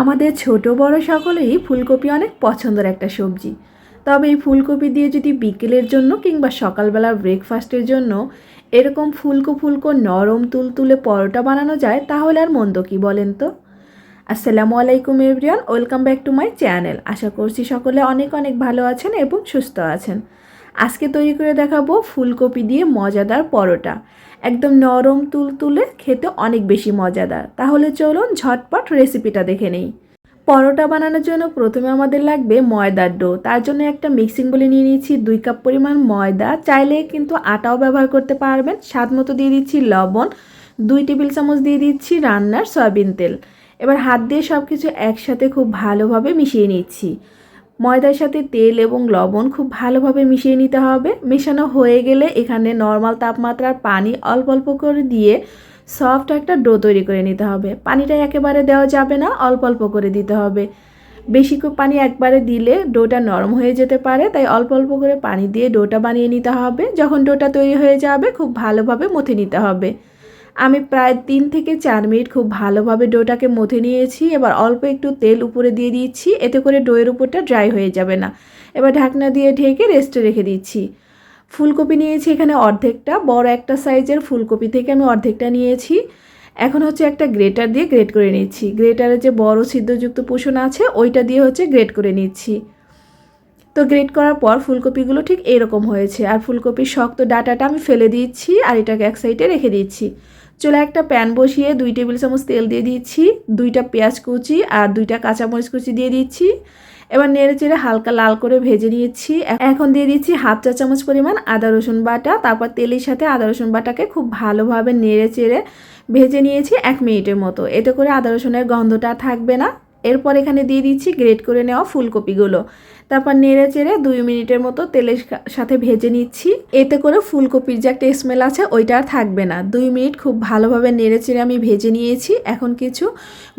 আমাদের ছোট বড় সকলেই ফুলকপি অনেক পছন্দের একটা সবজি। তবে এই ফুলকপি দিয়ে যদি বিকেলের জন্য কিংবা সকালবেলার ব্রেকফাস্টের জন্য এরকম ফুলকো ফুলকো নরম তুলতুলে পরোটা বানানো যায়, তাহলে আর মন্দ কি বলেন তো? আসসালামু আলাইকুম everyone welcome back to my channel আশা করছি সকলে অনেক অনেক ভালো আছেন এবং সুস্থ আছেন। আজকে তৈরি করে দেখাবো ফুলকপি দিয়ে মজাদার পরোটা। একদম নরম তুলতুলে খেতে অনেক বেশি মজাদার। তাহলে চলুন ঝটপট রেসিপিটা দেখে নেই। পরোটা বানানোর জন্য প্রথমে আমাদের লাগবে ময়দার ডো। তার জন্য একটা মিক্সিং বলে নিয়ে নিয়েছি দুই কাপ পরিমাণ ময়দা। চাইলে কিন্তু আটাও ব্যবহার করতে পারবেন। স্বাদ মতো দিয়ে দিচ্ছি লবণ। দুই টেবিল চামচ দিয়ে দিচ্ছি রান্নার সয়াবিন তেল। এবার হাত দিয়ে সব কিছু একসাথে খুব ভালোভাবে মিশিয়ে নিচ্ছি। ময়দার সাথে তেল এবং লবণ খুব ভালোভাবে মিশিয়ে নিতে হবে। মেশানো হয়ে গেলে এখানে নর্মাল তাপমাত্রার পানি অল্প অল্প করে দিয়ে সফট একটা ডো তৈরি করে নিতে হবে। পানিটা একেবারে দেওয়া যাবে না, অল্প অল্প করে দিতে হবে। বেশি পানি একবারে দিলে ডোটা নরম হয়ে যেতে পারে, তাই অল্প অল্প করে পানি দিয়ে ডোটা বানিয়ে নিতে হবে। যখন ডোটা তৈরি হয়ে যাবে, খুব ভালোভাবে মথে নিতে হবে। আমি প্রায় তিন থেকে চার মিনিট খুব ভালোভাবে ডোটাকে মথে নিয়েছি, এবার অল্প একটু তেল উপরে দিয়ে দিচ্ছি, এতে করে ডোয়ের উপরটা ড্রাই হয়ে যাবে না। এবার ঢাকনা দিয়ে ঢেকে রেস্টে রেখে দিচ্ছি। ফুলকপি নিয়েছি এখানে অর্ধেকটা, বড় একটা সাইজের ফুলকপি থেকে আমি অর্ধেকটা নিয়েছি। এখন হচ্ছে একটা গ্রেটার দিয়ে গ্রেট করে নিচ্ছি। গ্রেটারের যে বড় ছিদ্রযুক্ত পোষণ আছে, ওইটা দিয়ে হচ্ছে গ্রেট করে নিচ্ছি। তো গ্রেট করার পর ফুলকপিগুলো ঠিক এরকম হয়েছে। আর ফুলকপির শক্ত ডাটাটা আমি ফেলে দিচ্ছি আর এটাকে এক সাইডে রেখে দিচ্ছি। চলে একটা প্যান বসিয়ে দুই টেবিল চামচ তেল দিয়ে দিচ্ছি, দুইটা পেঁয়াজ কুচি আর দুইটা কাঁচামরিচ কুচি দিয়ে দিচ্ছি। এবার নেড়ে চেড়ে হালকা লাল করে ভেজে নিয়েছি এখন দিয়ে দিচ্ছি হাফ চা চামচ পরিমাণ আদা রসুন বাটা, তারপর তেলের সাথে আদা রসুন বাটাকে খুব ভালোভাবে নেড়ে চেড়ে ভেজে নিয়েছি এক মিনিটের মতো। এতে করে আদা রসুনের গন্ধটা থাকবে না। এরপর এখানে দিয়ে দিচ্ছি গ্রেট করে নেওয়া ফুলকপিগুলো। তারপর নেড়ে চেড়ে দুই মিনিটের মতো তেলের সাথে ভেজে নিচ্ছি। এতে করে ফুলকপির যে একটা স্মেল আছে, ওইটা আর থাকবে না। দুই মিনিট খুব ভালোভাবে নেড়ে চেড়ে আমি ভেজে নিয়েছি। এখন কিছু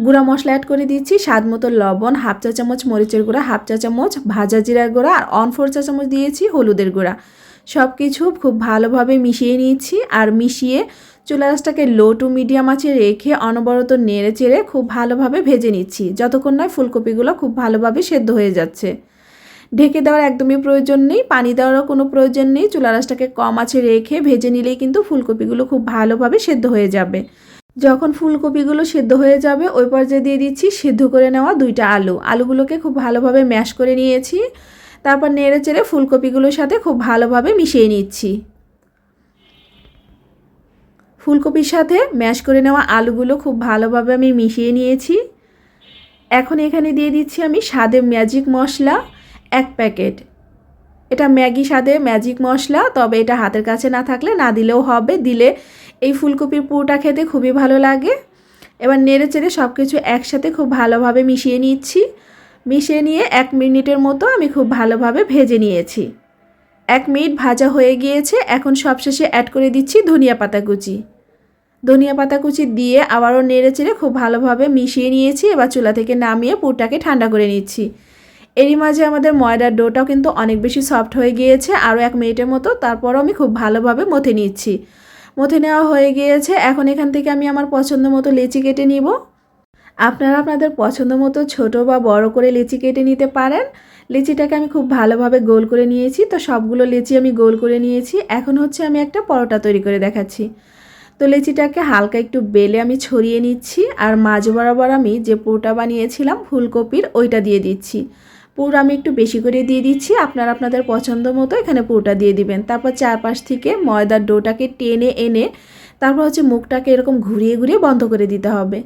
গুঁড়া মশলা অ্যাড করে দিচ্ছি, স্বাদ মতো লবণ, হাফ চা চামচ মরিচের গুঁড়া, হাফ চা চামচ ভাজা জিরার গুঁড়া, আর অন ফোর চা চামচ দিয়েছি হলুদের গুঁড়া। সব কিছু খুব ভালোভাবে মিশিয়ে নিচ্ছি আর মিশিয়ে চুলা রাসটাকে লো টু মিডিয়াম আঁচে রেখে অনবরত নেড়ে চেড়ে খুব ভালোভাবে ভেজে নিচ্ছি। যতক্ষণ নয় ফুলকপিগুলো খুব ভালোভাবে সেদ্ধ হয়ে যাচ্ছে। ঢেকে দেওয়ার একদমই প্রয়োজন নেই, পানি দেওয়ারও কোনো প্রয়োজন নেই। চুলা রাসটাকে কম আছে রেখে ভেজে নিলেই কিন্তু ফুলকপিগুলো খুব ভালোভাবে সেদ্ধ হয়ে যাবে। যখন ফুলকপিগুলো সেদ্ধ হয়ে যাবে, ওই পর্যায়ে দিয়ে দিচ্ছি সেদ্ধ করে নেওয়া দুইটা আলু। আলুগুলোকে খুব ভালোভাবে ম্যাশ করে নিয়েছি। তারপর নেড়ে চেড়ে ফুলকপিগুলোর সাথে খুব ভালোভাবে মিশিয়ে নিচ্ছি। ফুলকপির সাথে ম্যাশ করে নেওয়া আলুগুলো খুব ভালোভাবে আমি মিশিয়ে নিয়েছি। এখন এখানে দিয়ে দিচ্ছি আমি স্বাদে ম্যাজিক মশলা এক প্যাকেট। এটা ম্যাগি স্বাদে ম্যাজিক মশলা, তবে এটা হাতের কাছে না থাকলে না দিলেও হবে। দিলে এই ফুলকপির পুরোটা খেতে খুবই ভালো লাগে। এবার নেড়ে চেড়ে সব কিছু একসাথে খুব ভালোভাবে মিশিয়ে নিচ্ছি। মিশিয়ে নিয়ে এক মিনিটের মতো আমি খুব ভালোভাবে ভেজে নিয়েছি। এক মিনিট ভাজা হয়ে গিয়েছে, এখন সবশেষে অ্যাড করে দিচ্ছি ধনিয়া পাতা কুচি। ধনিয়া পাতা কুচি দিয়ে আবারও নেড়ে চেড়ে খুব ভালোভাবে মিশিয়ে নিয়েছি, এবার চুলা থেকে নামিয়ে পুরটাকে ঠান্ডা করে নিচ্ছি। এরই মাঝে আমাদের ময়দার ডোটাও কিন্তু অনেক বেশি সফট হয়ে গিয়েছে, আরও এক মিনিটের মতো, তারপরও আমি খুব ভালোভাবে মথে নিচ্ছি। মথে নেওয়া হয়ে গিয়েছে, এখন এখান থেকে আমি আমার পছন্দ মতো লেচি কেটে নিব। আপনারা আপনাদের পছন্দ মতো ছোট বা বড় করে লেচি কেটে নিতে পারেন। লেচিটাকে আমি খুব ভালোভাবে গোল করে নিয়েছি। তো সবগুলো লিচি আমি গোল করে নিয়েছি। এখন হচ্ছে আমি একটা পরোটা তৈরি করে দেখাচ্ছি। তো লেচিটাকে হালকা একটু বেলে আমি ছড়িয়ে নিচ্ছি। আর মাঝ বরাবর আমি যে পুরোটা বানিয়েছিলাম, ফুলকপির, ওইটা দিয়ে দিচ্ছি। পুর আমি একটু বেশি করে দিয়ে দিচ্ছি। আপনারা আপনাদের পছন্দ মতো এখানে পুরোটা দিয়ে দিবেন। তারপর চারপাশ থেকে ময়দার ডোটাকে টেনে এনে, তারপর হচ্ছে মুখটাকে এরকম ঘুরিয়ে ঘুরিয়ে বন্ধ করে দিতে হবে।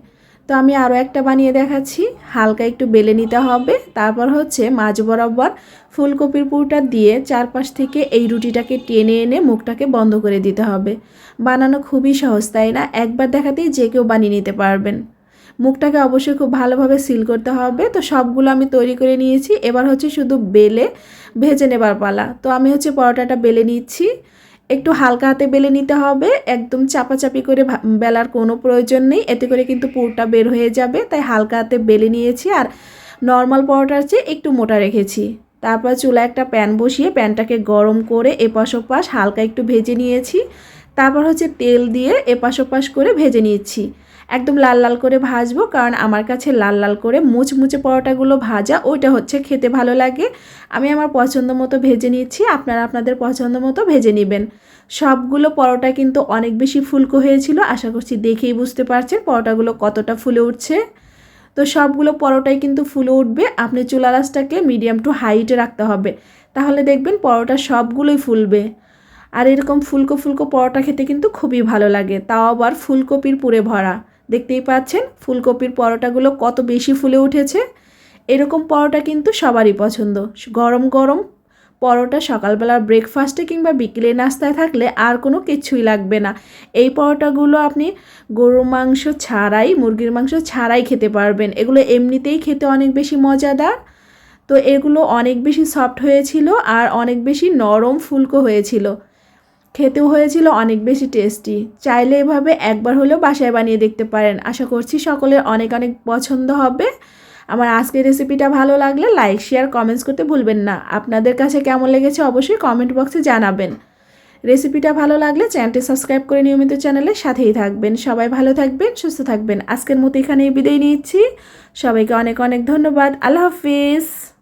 তো আমি আরও একটা বানিয়ে দেখাচ্ছি। হালকা একটু বেলে নিতে হবে। তারপর হচ্ছে মাঝ বরাবর ফুলকপির পুরটা দিয়ে চারপাশ থেকে এই রুটিটাকে টেনে এনে মুখটাকে বন্ধ করে দিতে হবে। বানানো খুবই সহজ, তাই না? একবার দেখাতেই যে কেউ বানিয়ে নিতে পারবেন। মুখটাকে অবশ্যই খুব ভালোভাবে সিল করতে হবে। তো সবগুলো আমি তৈরি করে নিয়েছি। এবার হচ্ছে শুধু বেলে ভেজে নেবার পালা। তো আমি হচ্ছে পরোটাটা বেলে নিচ্ছি। একটু হালকা হাতে বেলে নিতে হবে, একদম চাপাচাপি করে বেলার কোনো প্রয়োজন নেই, এতে করে কিন্তু পুরটা বের হয়ে যাবে, তাই হালকা হাতে বেলে নিয়েছি আর নর্মাল পরোটার চেয়ে একটু মোটা রেখেছি। তারপর চুলা একটা প্যান বসিয়ে প্যানটাকে গরম করে এপাশ ওপাশ হালকা একটু ভেজে নিয়েছি। তারপর হচ্ছে তেল দিয়ে এপাশ ওপাশ করে ভেজে নিচ্ছি একদম লাল লাল করে ভাজবো, কারণ আমার কাছে লাল লাল করে মুচমুচে পরোটাগুলো ভাজা, ওইটা হচ্ছে খেতে ভালো লাগে। আমি আমার পছন্দ মতো ভেজে নিচ্ছি আপনারা আপনাদের পছন্দ মতো ভেজে নেবেন। সবগুলো পরোটা কিন্তু অনেক বেশি ফুলকো হয়েছিল, আশা করছি দেখেই বুঝতে পারছেন পরোটাগুলো কতটা ফুলে উঠছে। তো সবগুলো পরোটাই কিন্তু ফুলে উঠবে, আপনি চুলা রাসটাকে মিডিয়াম টু হাইটে রাখতে হবে। তাহলে দেখবেন পরোটা সবগুলোই ফুলবে। আর এরকম ফুলকো ফুলকো পরোটা খেতে কিন্তু খুবই ভালো লাগে। তাও আবার ফুলকপির পুরে ভরা। দেখতেই পাচ্ছেন ফুলকপির পরোটাগুলো কত বেশি ফুলে উঠেছে। এরকম পরোটা কিন্তু সবারই পছন্দ। গরম গরম পরোটা সকালবেলার ব্রেকফাস্টে কিংবা বিকেলে নাস্তায় থাকলে আর কোনো কিছুই লাগবে না। এই পরোটাগুলো আপনি গরুর মাংস ছাড়াই, মুরগির মাংস ছাড়াই খেতে পারবেন। এগুলো এমনিতেই খেতে অনেক বেশি মজাদার। তো এগুলো অনেক বেশি সফট হয়েছিল আর অনেক বেশি নরম, ফুলকো হয়েছিল। খেতেও হয়েছিল অনেক বেশি টেস্টি চাইলে এভাবে একবার হলেও বাসায় বানিয়ে দেখতে পারেন। আশা করছি সকলের অনেক অনেক পছন্দ হবে। আমার আজকের রেসিপিটা ভালো লাগলে লাইক শেয়ার কমেন্টস করতে ভুলবেন না। আপনাদের কাছে কেমন লেগেছে অবশ্যই কমেন্ট বক্সে জানাবেন। রেসিপিটা ভালো লাগলে চ্যানেলটি সাবস্ক্রাইব করে নিয়মিত চ্যানেলের সাথেই থাকবেন। সবাই ভালো থাকবেন, সুস্থ থাকবেন। আজকের মতো এখানেই বিদায় নিচ্ছি। সবাইকে অনেক অনেক ধন্যবাদ। আল্লাহ হাফিজ।